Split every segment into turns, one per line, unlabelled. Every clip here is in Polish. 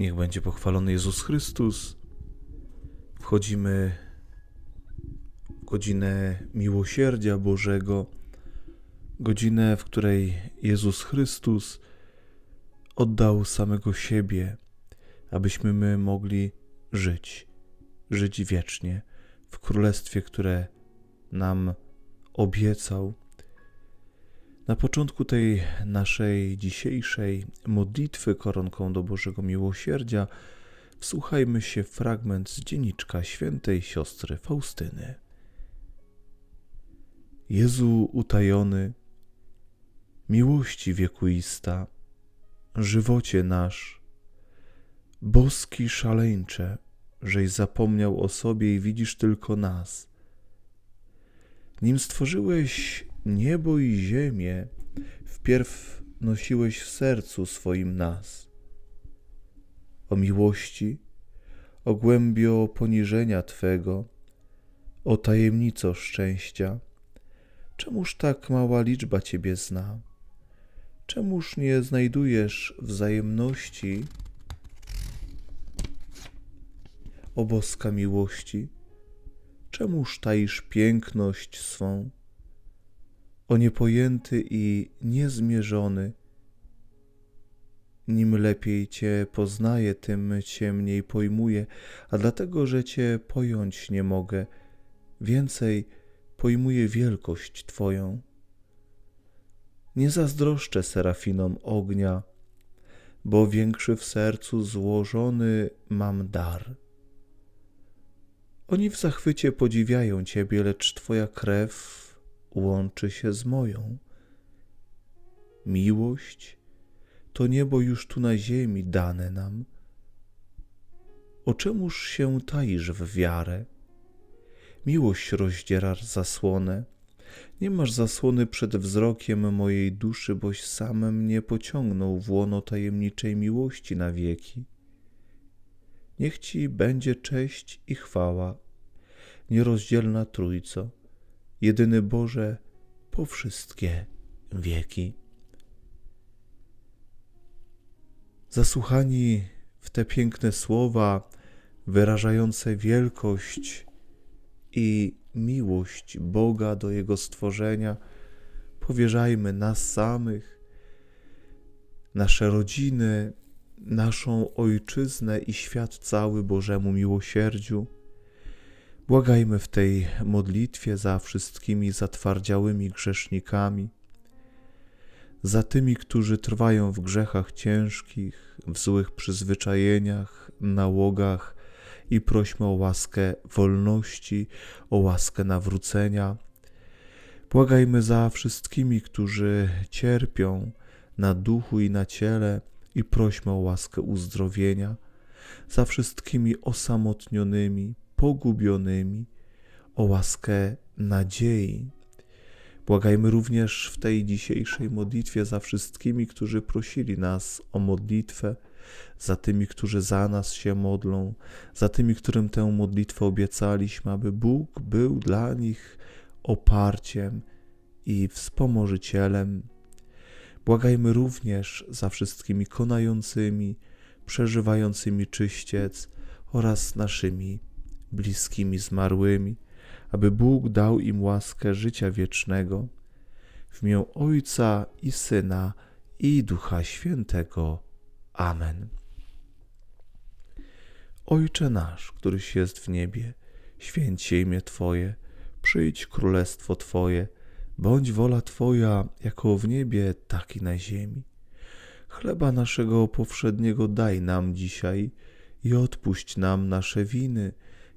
Niech będzie pochwalony Jezus Chrystus. Wchodzimy w godzinę miłosierdzia Bożego, godzinę, w której Jezus Chrystus oddał samego siebie, abyśmy my mogli żyć, żyć wiecznie w królestwie, które nam obiecał. Na początku tej naszej dzisiejszej modlitwy koronką do Bożego Miłosierdzia wsłuchajmy się fragment z dzienniczka świętej siostry Faustyny. Jezu utajony, miłości wiekuista, żywocie nasz, boski szaleńcze, żeś zapomniał o sobie i widzisz tylko nas. Nim stworzyłeś niebo i ziemię, wpierw nosiłeś w sercu swoim nas. O miłości, o głębio poniżenia Twego, o tajemnico szczęścia, czemuż tak mała liczba Ciebie zna? Czemuż nie znajdujesz wzajemności, o boska miłości? Czemuż taisz piękność swą? O niepojęty i niezmierzony, nim lepiej Cię poznaję, tym ciemniej pojmuję, a dlatego, że Cię pojąć nie mogę, więcej pojmuję wielkość Twoją. Nie zazdroszczę serafinom ognia, bo większy w sercu złożony mam dar. Oni w zachwycie podziwiają Ciebie, lecz Twoja krew łączy się z moją. Miłość to niebo już tu na ziemi dane nam. O czemuż się taisz w wiarę? Miłość rozdziera zasłonę. Nie masz zasłony przed wzrokiem mojej duszy, boś sam mnie pociągnął w łono tajemniczej miłości na wieki. Niech Ci będzie cześć i chwała, nierozdzielna Trójco, jedyny Boże po wszystkie wieki. Zasłuchani w te piękne słowa wyrażające wielkość i miłość Boga do Jego stworzenia, powierzajmy nas samych, nasze rodziny, naszą ojczyznę i świat cały Bożemu miłosierdziu. Błagajmy w tej modlitwie za wszystkimi zatwardziałymi grzesznikami, za tymi, którzy trwają w grzechach ciężkich, w złych przyzwyczajeniach, nałogach i prośmy o łaskę wolności, o łaskę nawrócenia. Błagajmy za wszystkimi, którzy cierpią na duchu i na ciele i prośmy o łaskę uzdrowienia, za wszystkimi osamotnionymi, pogubionymi, o łaskę nadziei. Błagajmy również w tej dzisiejszej modlitwie za wszystkimi, którzy prosili nas o modlitwę, za tymi, którzy za nas się modlą, za tymi, którym tę modlitwę obiecaliśmy, aby Bóg był dla nich oparciem i wspomożycielem. Błagajmy również za wszystkimi konającymi, przeżywającymi czyściec oraz naszymi bliskimi zmarłymi, aby Bóg dał im łaskę życia wiecznego. W imię Ojca i Syna i Ducha Świętego. Amen. Ojcze nasz, któryś jest w niebie, święć się imię Twoje, przyjdź królestwo Twoje, bądź wola Twoja, jako w niebie, tak i na ziemi. Chleba naszego powszedniego daj nam dzisiaj i odpuść nam nasze winy,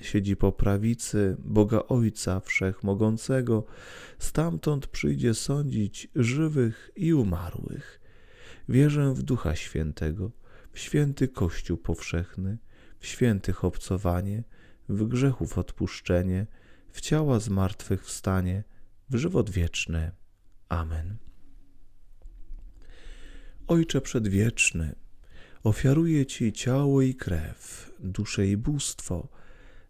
siedzi po prawicy Boga Ojca Wszechmogącego, stamtąd przyjdzie sądzić żywych i umarłych. Wierzę w Ducha Świętego, w święty Kościół powszechny, w świętych obcowanie, w grzechów odpuszczenie, w ciała zmartwychwstanie, w żywot wieczny. Amen. Ojcze Przedwieczny, ofiaruję Ci ciało i krew, duszę i bóstwo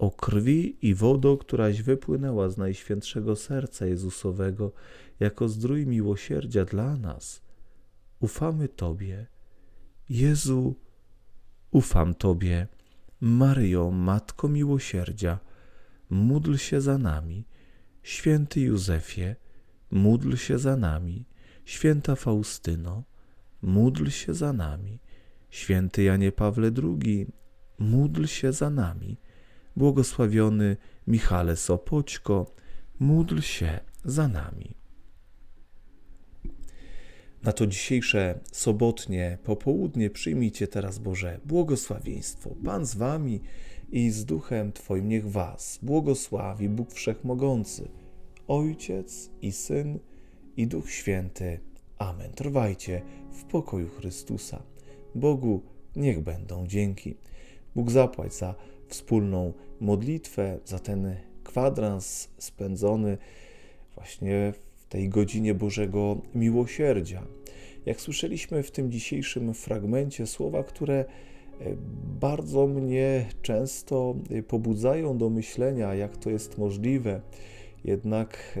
O krwi i wodo, któraś wypłynęła z Najświętszego Serca Jezusowego, jako zdrój miłosierdzia dla nas, ufamy Tobie. Jezu, ufam Tobie. Maryjo, Matko Miłosierdzia, módl się za nami. Święty Józefie, módl się za nami. Święta Faustyno, módl się za nami. Święty Janie Pawle II, módl się za nami. Błogosławiony Michale Sopoćko, módl się za nami. Na to dzisiejsze sobotnie popołudnie przyjmijcie teraz Boże błogosławieństwo. Pan z wami i z duchem Twoim niech was błogosławi Bóg Wszechmogący, Ojciec i Syn i Duch Święty. Amen. Trwajcie w pokoju Chrystusa. Bogu niech będą dzięki. Bóg zapłać za wspólną modlitwę, za ten kwadrans spędzony właśnie w tej godzinie Bożego Miłosierdzia. Jak słyszeliśmy w tym dzisiejszym fragmencie, słowa, które e, bardzo mnie często e, pobudzają do myślenia, jak to jest możliwe, jednak e,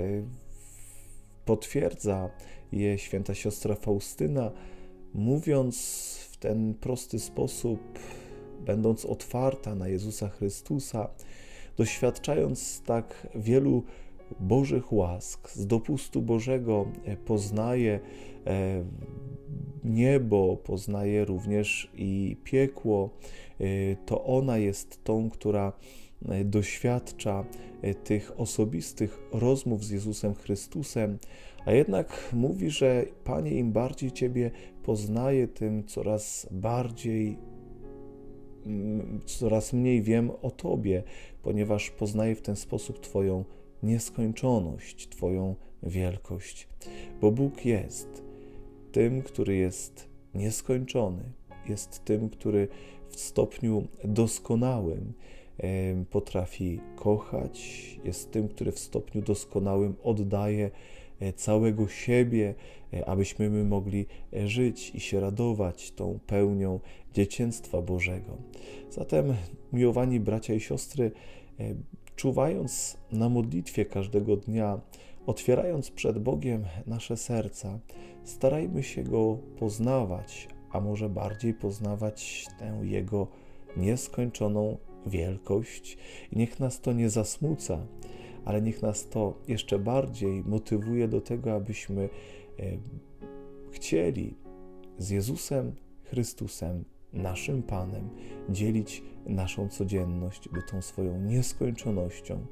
potwierdza je święta siostra Faustyna, mówiąc w ten prosty sposób, będąc otwarta na Jezusa Chrystusa, doświadczając tak wielu Bożych łask, z dopustu Bożego e, poznaje e, niebo, poznaje również i piekło. E, to ona jest tą, która doświadcza tych osobistych rozmów z Jezusem Chrystusem, a jednak mówi, że Panie, im bardziej Ciebie poznaję, tym coraz bardziej, coraz mniej wiem o Tobie, ponieważ poznaję w ten sposób Twoją nieskończoność, Twoją wielkość. Bo Bóg jest tym, który jest nieskończony, jest tym, który w stopniu doskonałym potrafi kochać, jest tym, który w stopniu doskonałym oddaje całego siebie, e, abyśmy my mogli e, żyć i się radować tą pełnią dzieciństwa Bożego. Zatem, miłowani bracia i siostry, czuwając na modlitwie każdego dnia, otwierając przed Bogiem nasze serca, starajmy się Go poznawać, a może bardziej poznawać tę Jego nieskończoną wielkość i niech nas to nie zasmuca, ale niech nas to jeszcze bardziej motywuje do tego, abyśmy e, chcieli z Jezusem Chrystusem, naszym Panem, dzielić naszą codzienność, by tą swoją nieskończonością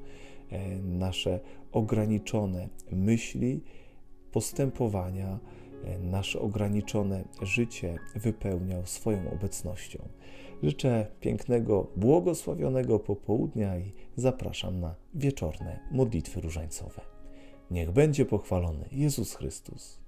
e, nasze ograniczone myśli, postępowania, e, nasze ograniczone życie wypełniał swoją obecnością. Życzę pięknego, błogosławionego popołudnia i zapraszam na wieczorne modlitwy różańcowe. Niech będzie pochwalony Jezus Chrystus.